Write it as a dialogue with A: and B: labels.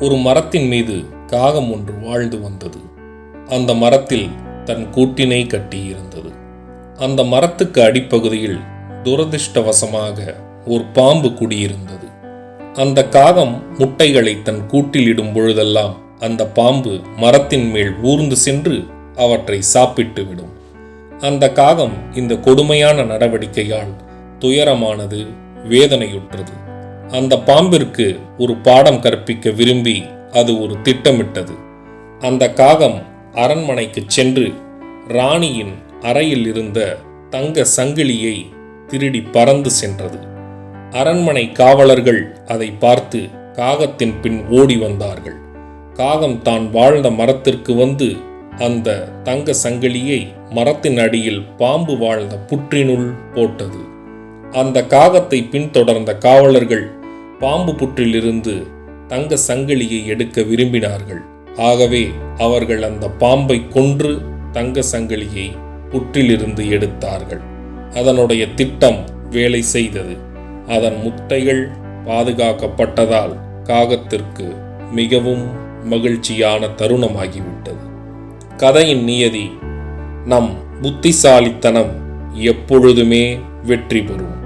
A: ஒரு மரத்தின் மீது காகம் ஒன்று வாழ்ந்து வந்தது. அந்த மரத்தில் தன் கூட்டினை கட்டியிருந்தது. அந்த மரத்துக்கு அடிப்பகுதியில் துரதிர்ஷ்டவசமாக ஒரு பாம்பு குடியிருந்தது. அந்த காகம் முட்டைகளை தன் கூட்டில் இடும் பொழுதெல்லாம் அந்த பாம்பு மரத்தின் மேல் ஊர்ந்து சென்று அவற்றை சாப்பிட்டு விடும். அந்த காகம் இந்த கொடுமையான நடவடிக்கையால் துயரமானது வேதனையுற்றது. அந்த பாம்பிற்கு ஒரு பாடம் கற்பிக்க விரும்பி அது ஒரு திட்டமிட்டது. அந்த காகம் அரண்மனைக்கு சென்று ராணியின் அறையில் இருந்த தங்க சங்கிலியை திருடி பறந்து சென்றது. அரண்மனை காவலர்கள் அதை பார்த்து காகத்தின் பின் ஓடி வந்தார்கள். காகம் தான் வாழ்ந்த மரத்திற்கு வந்து அந்த தங்க சங்கிலியை மரத்தின் அடியில் பாம்பு வாழ்ந்த புற்றினுள் போட்டது. அந்த காகத்தை பின்தொடர்ந்த காவலர்கள் பாம்பு புற்றிலிருந்து தங்க சங்கிலியை எடுக்க விரும்பினார்கள். ஆகவே அவர்கள் அந்த பாம்பை கொன்று தங்க சங்கிலியை புற்றிலிருந்து எடுத்தார்கள். அதனுடைய திட்டம் வேலை செய்தது. அதன் முட்டைகள் பாதுகாக்கப்பட்டதால் காகத்திற்கு மிகவும் மகிழ்ச்சியான தருணமாகிவிட்டது. கதையின் நியதி நம் புத்திசாலித்தனம் எப்பொழுதுமே வெற்றி பெறும்.